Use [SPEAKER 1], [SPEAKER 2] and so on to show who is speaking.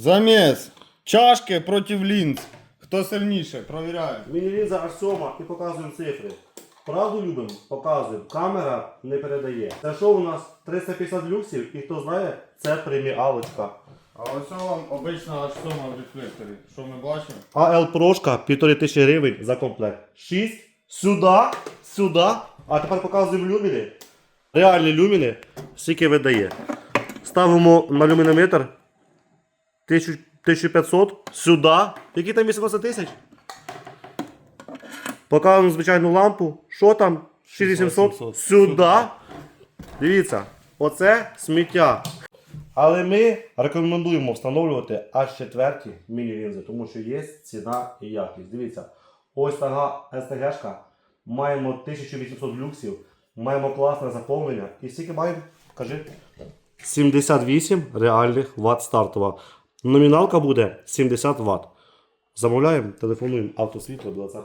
[SPEAKER 1] Заміс. Чашки проти лінз. Хто сильніше? Провіряємо.
[SPEAKER 2] Міні-лінза аж сьома і показуємо цифри. Правду любимо, показуємо. Камера не передає. Це що у нас 350 люксів, і хто знає, це преміалочка.
[SPEAKER 1] А ось вам обична аж сома в рефлекторі. Що ми бачимо?
[SPEAKER 2] АЛ Прошка 1500 гривень за комплект. 6. Сюди, сюди. А тепер показуємо люміни. Реальні люміни, скільки видає. Ставимо на люмінометр 1000 1500 сюди. Які там 18 тисяч? Показуємо звичайну лампу. Що там? 6700 сюди. Дивіться, оце сміття. Але ми рекомендуємо встановлювати аж четверті міні-лінзи, тому що є ціна і якість. Дивіться, ось така СТГшка. Маємо 1800 люксів, маємо класне заповнення. І скільки маємо? Кажи. 78 реальних ватт стартова. Номіналка буде 70 Вт. Замовляємо, телефонуємо автосвітло 20.